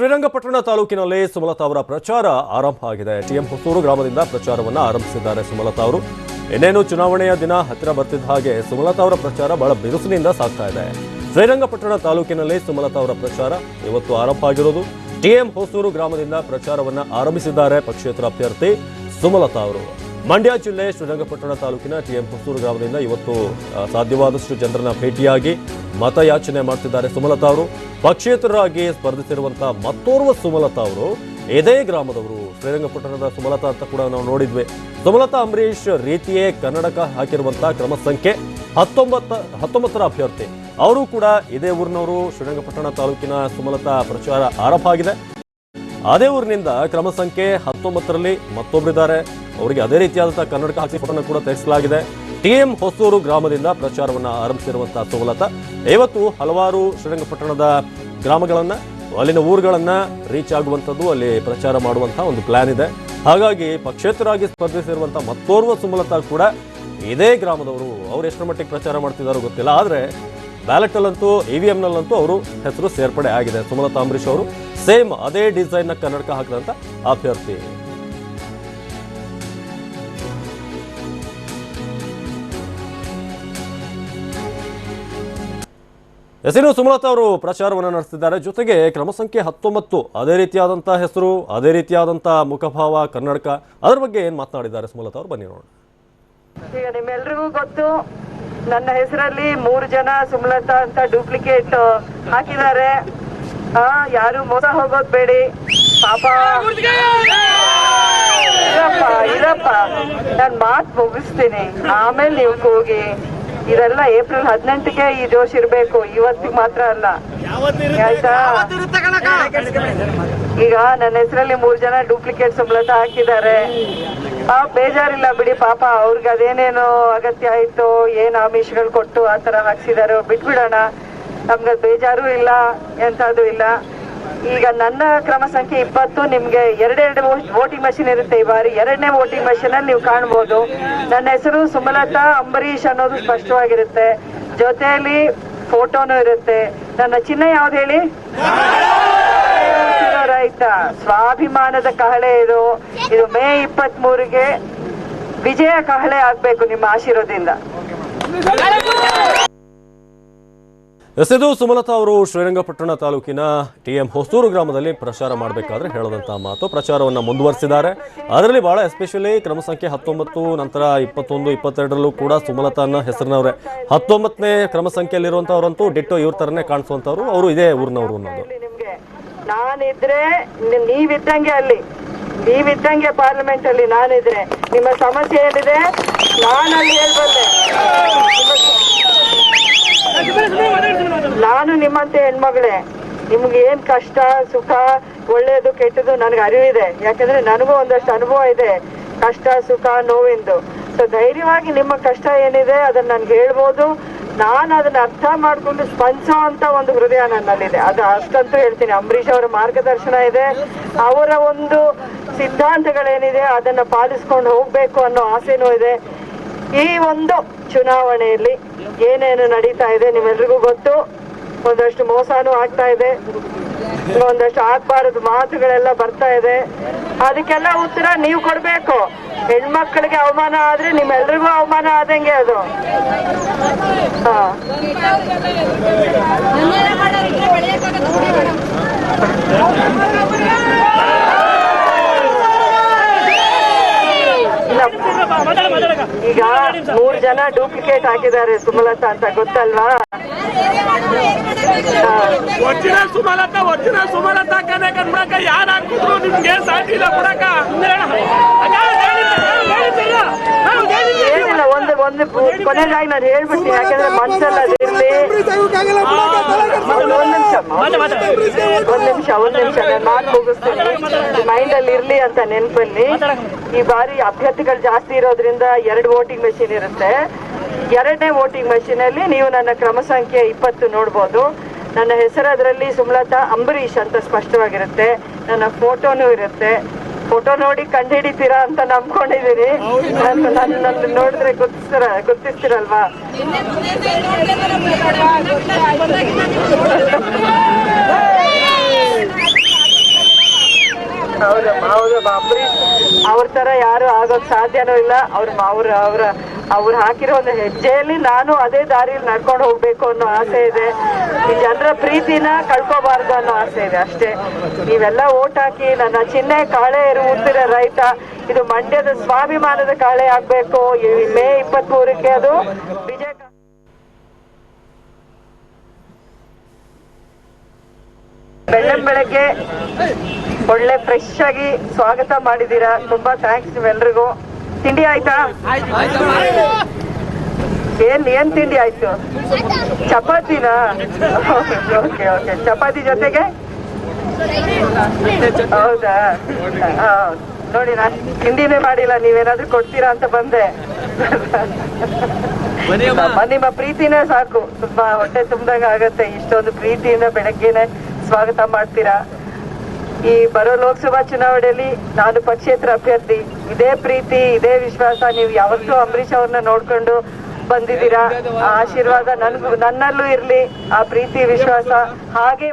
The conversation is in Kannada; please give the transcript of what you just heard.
ಶ್ರೀರಂಗಪಟ್ಟಣ ತಾಲೂಕಿನಲ್ಲಿ ಸುಮಲತಾ ಅವರ ಪ್ರಚಾರ ಆರಂಭ ಆಗಿದೆ. ಟಿಎಂ ಹೊಸೂರು ಗ್ರಾಮದಿಂದ ಪ್ರಚಾರವನ್ನು ಆರಂಭಿಸಿದ್ದಾರೆ ಸುಮಲತಾ ಅವರು. ಇನ್ನೇನು ಚುನಾವಣೆಯ ದಿನ ಹತ್ತಿರ ಬರ್ತಿದ್ದ ಹಾಗೆ ಸುಮಲತಾ ಅವರ ಪ್ರಚಾರ ಬಹಳ ಬಿರುಸಿನಿಂದ ಸಾಗ್ತಾ ಇದೆ. ಶ್ರೀರಂಗಪಟ್ಟಣ ತಾಲೂಕಿನಲ್ಲಿ ಸುಮಲತಾ ಅವರ ಪ್ರಚಾರ ಇವತ್ತು ಆರಂಭ ಆಗಿರೋದು. ಟಿಎಂ ಹೊಸೂರು ಗ್ರಾಮದಿಂದ ಪ್ರಚಾರವನ್ನ ಆರಂಭಿಸಿದ್ದಾರೆ ಪಕ್ಷೇತರ ಅಭ್ಯರ್ಥಿ ಸುಮಲತಾ ಅವರು. ಮಂಡ್ಯ ಜಿಲ್ಲೆ ಶ್ರೀರಂಗಪಟ್ಟಣ ತಾಲೂಕಿನ ಟಿಎಂ ಹೊಸೂರು ಗ್ರಾಮದಿಂದ ಇವತ್ತು ಸಾಧ್ಯವಾದಷ್ಟು ಜನರನ್ನ ಭೇಟಿಯಾಗಿ ಮತಯಾಚನೆ ಮಾಡ್ತಿದ್ದಾರೆ ಸುಮಲತಾ ಅವರು. ಪಕ್ಷೇತರರಾಗಿ ಸ್ಪರ್ಧಿಸಿರುವಂತಹ ಮತ್ತೋರ್ವ ಸುಮಲತಾ ಅವರು ಇದೇ ಗ್ರಾಮದವರು. ಶ್ರೀರಂಗಪಟ್ಟಣದ ಸುಮಲತಾ ಅಂತ ಕೂಡ ನಾವು ನೋಡಿದ್ವಿ. ಸುಮಲತಾ ಅಂಬರೀಶ್ ರೀತಿಯೇ ಕನ್ನಡಕ ಹಾಕಿರುವಂತಹ ಕ್ರಮ ಸಂಖ್ಯೆ ಹತ್ತೊಂಬತ್ತ, ಹತ್ತೊಂಬತ್ತರ ಅಭ್ಯರ್ಥಿ. ಅವರು ಕೂಡ ಇದೇ ಊರಿನವರು. ಶ್ರೀರಂಗಪಟ್ಟಣ ತಾಲೂಕಿನ ಸುಮಲತಾ ಪ್ರಚಾರ ಆರಂಭ ಆಗಿದೆ. ಅದೇ ಊರಿನಿಂದ ಕ್ರಮ ಸಂಖ್ಯೆ ಹತ್ತೊಂಬತ್ತರಲ್ಲಿ ಮತ್ತೊಬ್ಬರಿದ್ದಾರೆ ಅವರಿಗೆ ಅದೇ ರೀತಿಯಾದಂತಹ ಕನ್ನಡಕ ಹಾಕಿ ಫೋಟೋನ ಕೂಡ ತೆಗೆಸಲಾಗಿದೆ. ಟಿಎಂ ಹೊಸೂರು ಗ್ರಾಮದಿಂದ ಪ್ರಚಾರವನ್ನ ಆರಂಭಿಸಿರುವಂತಹ ಸುಮಲತಾ ಇವತ್ತು ಹಲವಾರು ಶ್ರೀರಂಗಪಟ್ಟಣದ ಗ್ರಾಮಗಳನ್ನ, ಅಲ್ಲಿನ ಊರುಗಳನ್ನ ರೀಚ್ ಆಗುವಂಥದ್ದು, ಅಲ್ಲಿ ಪ್ರಚಾರ ಮಾಡುವಂತಹ ಒಂದು ಪ್ಲಾನ್ ಇದೆ. ಹಾಗಾಗಿ ಪಕ್ಷೇತರಾಗಿ ಸ್ಪರ್ಧಿಸಿರುವಂತಹ ಮತ್ತೋರ್ವ ಸುಮಲತಾ ಕೂಡ ಇದೇ ಗ್ರಾಮದವರು. ಅವ್ರು ಎಷ್ಟರ ಮಟ್ಟಿಗೆ ಪ್ರಚಾರ ಮಾಡ್ತಿದ್ದಾರೋ ಗೊತ್ತಿಲ್ಲ. ಆದ್ರೆ ಬ್ಯಾಲೆಟ್ ಅಲ್ಲಂತೂ ಇವಿಎಂ ನಲ್ಲಂತೂ ಅವರು ಹೆಸರು ಸೇರ್ಪಡೆ ಆಗಿದೆ. ಸುಮಲತಾ ಅಂಬರೀಶ್ ಅವರು ಸೇಮ್ ಅದೇ ಡಿಸೈನ್ನ ಕನ್ನಡಕ ಹಾಕಿದಂತ ಅಭ್ಯರ್ಥಿ ಹೆಸರು ಸುಮಲತಾ ಅವರು ಪ್ರಚಾರವನ್ನು ನಡೆಸಿದ್ದಾರೆ ಜೊತೆಗೆ ಕ್ರಮ ಸಂಖ್ಯೆ ಹತ್ತೊಂಬತ್ತು, ಅದೇ ರೀತಿಯಾದಂತಹ ಹೆಸರು, ಅದೇ ರೀತಿಯಾದಂತಹ ಮುಖಭಾವ, ಕನ್ನಡಕ, ಅದರ ಬಗ್ಗೆ ಏನ್ ಮಾತನಾಡಿದ್ದಾರೆ ಸುಮಲತಾ ಅವರು? ಬನ್ನಿ ನೋಡೋಣ. ಈಗ ನಿಮ್ಮೆಲ್ರಿಗೂ ಗೊತ್ತು, ನನ್ನ ಹೆಸರಲ್ಲಿ ಮೂರು ಜನ ಸುಮಲತಾ ಅಂತ ಡೂಪ್ಲಿಕೇಟ್ ಹಾಕಿದ್ದಾರೆ. ಯಾರು ಮೋಸ ಹೋಗೋದ್ ಬೇಡಿ. ಪಾಪ. ಇರಪ್ಪ ಇರಪ್ಪ. ನಾನ್ ಮಾತು ಮುಗಿಸ್ತೀನಿ. ಆಮೇಲೆ ನೀವು ಹೋಗಿ ಇದೆಲ್ಲ ಏಪ್ರಿಲ್ ಹದಿನೆಂಟಕ್ಕೆ ಈ ಜೋಶ್ ಇರಬೇಕು. ಇವತ್ತಿಗೆ ಮಾತ್ರ ಅಲ್ಲ. ಆಯ್ತಾ ಈಗ ನನ್ನ ಹೆಸರಲ್ಲಿ ಮೂರ್ ಜನ ಡೂಪ್ಲಿಕೇಟ್ ಸಂಬಳತ ಹಾಕಿದ್ದಾರೆ. ಆ ಬೇಜಾರಿಲ್ಲ ಬಿಡಿ ಪಾಪ. ಅವ್ರಿಗೆ ಅದೇನೇನು ಅಗತ್ಯ ಆಯ್ತು ಏನ್ ಆಮಿಷಗಳು ಕೊಟ್ಟು ಆ ತರ ಹಾಕ್ಸಿದಾರೋ ಬಿಟ್ಬಿಡೋಣ. ನಮ್ಗೆ ಬೇಜಾರು ಇಲ್ಲ ಎಂತದು ಇಲ್ಲ. ಈಗ ನನ್ನ ಕ್ರಮ ಸಂಖ್ಯೆ ಇಪ್ಪತ್ತು, ನಿಮ್ಗೆ ಎರಡೆರಡು ವೋಟಿಂಗ್ ಮಷಿನ್ ಇರುತ್ತೆ ಈ ಬಾರಿ. ಎರಡನೇ ವೋಟಿಂಗ್ ಮಷಿನ್ ಅಲ್ಲಿ ನೀವು ಕಾಣ್ಬೋದು. ನನ್ನ ಹೆಸರು ಸುಮಲತಾ ಅಂಬರೀಶ್ ಅನ್ನೋದು ಸ್ಪಷ್ಟವಾಗಿರುತ್ತೆ. ಜೊತೆಯಲ್ಲಿ ಫೋಟೋನು ಇರುತ್ತೆ. ನನ್ನ ಚಿಹ್ನೆ ಯಾವ್ದು ಹೇಳಿ? ರೈತ. ಸ್ವಾಭಿಮಾನದ ಕಹಳೆ ಇದು. ಇದು ಮೇ ಇಪ್ಪತ್ತ್ ಮೂರಿಗೆ ವಿಜಯ ಕಹಳೆ ಆಗ್ಬೇಕು ನಿಮ್ಮ ಆಶೀರ್ವಾದದಿಂದ. ಎಸೆದು ಸುಮಲತಾ ಅವರು ಶ್ರೀರಂಗಪಟ್ಟಣ ತಾಲೂಕಿನ ಟಿ ಎಂ ಹೊಸೂರು ಗ್ರಾಮದಲ್ಲಿ ಪ್ರಚಾರ ಮಾಡಬೇಕಾದ್ರೆ ಹೇಳದಂತಹ ಮಾತು. ಪ್ರಚಾರವನ್ನು ಮುಂದುವರಿಸಿದ್ದಾರೆ. ಅದರಲ್ಲಿ ಬಹಳ ಎಸ್ಪೆಷಲಿ ಕ್ರಮ ಸಂಖ್ಯೆ ಹತ್ತೊಂಬತ್ತು, ನಂತರ ಇಪ್ಪತ್ತೊಂದು, ಇಪ್ಪತ್ತೆರಡರಲ್ಲೂ ಕೂಡ ಸುಮಲತಾ ಅನ್ನೋ ಹೆಸರಿನವರೇ. ಹತ್ತೊಂಬತ್ತನೇ ಕ್ರಮ ಸಂಖ್ಯೆಯಲ್ಲಿರುವಂಥವ್ರಂತೂ ಡಿಟ್ಟೋ ಇವ್ರ ಥರನೇ ಕಾಣಿಸುವಂಥವ್ರು ಅವರು ಇದೇ ಊರಿನವರು ಅನ್ನೋದು. ನಾನಿದ್ರೆ ನೀವಿದ್ದಂಗೆ ಅಲ್ಲಿ. ನೀವಿದ್ದಂಗೆ ಪಾರ್ಲಿಮೆಂಟ್ ಅಲ್ಲಿ ನಾನಿದ್ರೆ. ನಿಮ್ಮ ಸಮಸ್ಯೆ ಏನಿದೆ? ನಾನಲ್ಲಿ ಹೇಳ್ಬಲ್ಲೆ ನಾನು ನಿಮ್ಮಂತೆ ಹೆಣ್ಮಗಳೇ, ನಿಮ್ಗೆ ಏನ್ ಕಷ್ಟ, ಸುಖ, ಒಳ್ಳೇದು ಕೆಟ್ಟದ್ದು ನನಗೆ ಅರಿವಿದೆ. ಯಾಕಂದ್ರೆ ನನಗೂ ಒಂದಷ್ಟು ಅನುಭವ ಇದೆ, ಕಷ್ಟ, ಸುಖ, ನೋವಿಂದು. ಸೊ ಧೈರ್ಯವಾಗಿ ನಿಮ್ಮ ಕಷ್ಟ ಏನಿದೆ ಅದನ್ನ ನನ್ಗೆ ಹೇಳ್ಬೋದು. ನಾನು ಅದನ್ನ ಅರ್ಥ ಮಾಡ್ಕೊಂಡು ಸ್ಪಂದಿಸೋ ಅಂತ ಒಂದು ಹೃದಯ ನನ್ನಲ್ಲಿದೆ. ಅದು ಅಷ್ಟಂತೂ ಹೇಳ್ತೀನಿ. ಅಂಬರೀಷ್ ಅವರ ಮಾರ್ಗದರ್ಶನ ಇದೆ. ಅವರ ಒಂದು ಸಿದ್ಧಾಂತಗಳೇನಿದೆ ಅದನ್ನ ಪಾಲಿಸ್ಕೊಂಡು ಹೋಗ್ಬೇಕು ಅನ್ನೋ ಆಸೆನೂ ಇದೆ. ಈ ಒಂದು ಚುನಾವಣೆಯಲ್ಲಿ ಏನೇನು ನಡೀತಾ ಇದೆ ನಿಮ್ಮೆಲ್ರಿಗೂ ಗೊತ್ತು. ಒಂದಷ್ಟು ಮೋಸನೂ ಆಗ್ತಾ ಇದೆ. ಒಂದಷ್ಟು ಆಗ್ಬಾರದ ಮಾತುಗಳೆಲ್ಲ ಬರ್ತಾ ಇದೆ. ಅದಕ್ಕೆಲ್ಲ ಉತ್ತರ ನೀವು ಕೊಡ್ಬೇಕು. ಹೆಣ್ಮಕ್ಳಿಗೆ ಅವಮಾನ ಆದ್ರೆ ನಿಮ್ಮೆಲ್ರಿಗೂ ಅವಮಾನ ಆದಂಗೆ ಅದು. ಹಾ ಇಲ್ಲ. ಈಗ ಮೂರ್ ಜನ ಡೂಪ್ಲಿಕೇಟ್ ಹಾಕಿದ್ದಾರೆ ಸುಮಲತಾ ಅಂತ ಗೊತ್ತಲ್ವಾ ಹಾ. ಒರಿಜಿನಲ್ ಸುಮಲತ ಒರಿಜಿನಲ್ ಸುಮಲತ ಕನೆ ಕನ್ಬಿಡಕ ಯಾರು ಹಾಕಿದ್ರು ನಿಮ್ಗೆ ಸಾಟಿ ಇಲ್ಲ ಬಿಡಕ ಏನಿಲ್ಲ ಒಂದು ಒಂದು ಕೊನೆಗಾಗಿ ನಾನು ಹೇಳ್ಬಿಡ್ತೀನಿ ಯಾಕಂದ್ರೆ ಮನ್ಸಲ್ಲ ಅದಿರ್ಲಿ ಒಂದ್ ಒಂದ್ ನಿಮಿಷ ಒಂದ್ ನಿಮಿಷ ಒಂದ್ ನಿಮಿಷ ನಾನು ಮಾತು ಮುಗಿಸ್ತೀನಿ ಮೈಂಡ್ ಅಲ್ಲಿ ಇರ್ಲಿ ಅಂತ ನೆನಪಲ್ಲಿ ಈ ಬಾರಿ ಅಭ್ಯರ್ಥಿಗಳು ಜಾಸ್ತಿ ಇರೋದ್ರಿಂದ ಎರಡು ವೋಟಿಂಗ್ ಮೆಷಿನ್ ಇರುತ್ತೆ. ಎರಡನೇ ವೋಟಿಂಗ್ ಮೆಷಿನ್ ಅಲ್ಲಿ ನೀವು ನನ್ನ ಕ್ರಮ ಸಂಖ್ಯೆ ಇಪ್ಪತ್ತು ನೋಡ್ಬೋದು. ನನ್ನ ಹೆಸರು ಅದರಲ್ಲಿ ಸುಮಲತಾ ಅಂಬರೀಶ್ ಅಂತ ಸ್ಪಷ್ಟವಾಗಿರುತ್ತೆ. ನನ್ನ ಫೋಟೋನೂ ಇರುತ್ತೆ. ಫೋಟೋ ನೋಡಿ ಕಂಡುಹಿಡಿತೀರಾ ಅಂತ ನಂಬ್ಕೊಂಡಿದೀನಿ. ನನ್ನ ನೋಡಿದ್ರೆ ಗೊತ್ತಿಸ್ತೀರ ಗುರ್ತಿಸ್ತೀರಲ್ವಾ ಹೌದಮ್ಮ ಅವ್ರ ತರ ಯಾರು ಆಗೋಕ್ ಸಾಧ್ಯನೂ ಇಲ್ಲ. ಅವ್ರ ಅವ್ರ ಅವ್ರ ಅವ್ರು ಹಾಕಿರೋ ಒಂದು ಹೆಜ್ಜೆಯಲ್ಲಿ ನಾನು ಅದೇ ದಾರಿಯಲ್ಲಿ ನಡ್ಕೊಂಡು ಹೋಗ್ಬೇಕು ಅನ್ನೋ ಆಸೆ ಇದೆ. ಈ ಜನರ ಪ್ರೀತಿನ ಕಳ್ಕೋಬಾರ್ದು ಅನ್ನೋ ಆಸೆ ಇದೆ ಅಷ್ಟೇ. ನೀವೆಲ್ಲ ಓಟ್ ಹಾಕಿ ನನ್ನ ಚಿಹ್ನೆ ಕಾಳೆ ಉತ್ತಿರ ರೈತ, ಇದು ಮಂಡ್ಯದ ಸ್ವಾಭಿಮಾನದ ಕಾಳೆ ಆಗ್ಬೇಕು. ಮೇ ಇಪ್ಪತ್ತ್ ಮೂರಕ್ಕೆ ಅದು ಬೆಳ್ಳಂ ಬೆಳಗ್ಗೆ ಒಳ್ಳೆ ಫ್ರೆಶ್ ಆಗಿ ಸ್ವಾಗತ ಮಾಡಿದೀರಾ ತುಂಬಾ ಥ್ಯಾಂಕ್ಸ್ ನಿಮ್ಮೆಲ್ರಿಗೂ. ತಿಂಡಿ ಆಯ್ತಾ? ಏನ್ ಏನ್ ತಿಂಡಿ ಆಯ್ತು? ಚಪಾತಿನಾ? ಓಕೆ ಓಕೆ ಚಪಾತಿ ಜೊತೆಗೆ? ಹೌದಾ? ನೋಡಿ ನಾನು ತಿಂಡಿನೇ ಮಾಡಿಲ್ಲ ನೀವೇನಾದ್ರೂ ಕೊಡ್ತೀರಾ ಅಂತ ಬಂದೆ. ನಮ್ಮ ನಿಮ್ಮ ಪ್ರೀತಿನೇ ಸಾಕು. ತುಂಬಾ ಹೊಟ್ಟೆ ತುಂಬದಂಗ ಆಗತ್ತೆ ಇಷ್ಟೊಂದು ಪ್ರೀತಿಯಿಂದ ಬೆಳಗ್ಗೆನೆ ಸ್ವಾಗತ ಮಾಡ್ತೀರಾ? ಈ ಬರೋ ಲೋಕಸಭಾ ಚುನಾವಣೆಯಲ್ಲಿ ನಾನು ಪಕ್ಷೇತರ ಅಭ್ಯರ್ಥಿ. ಇದೇ ಪ್ರೀತಿ, ಇದೇ ವಿಶ್ವಾಸ. ನೀವು ಯಾವತ್ತೂ ಅಂಬರೀಷ್ ಅವ್ರನ್ನ ನೋಡ್ಕೊಂಡು ಬಂದಿದ್ದೀರಾ? ಆಶೀರ್ವಾದ ನನ್ಗೂ ನನ್ನಲ್ಲೂ ಇರ್ಲಿ. ಆ ಪ್ರೀತಿ, ವಿಶ್ವಾಸ. ಹಾಗೆ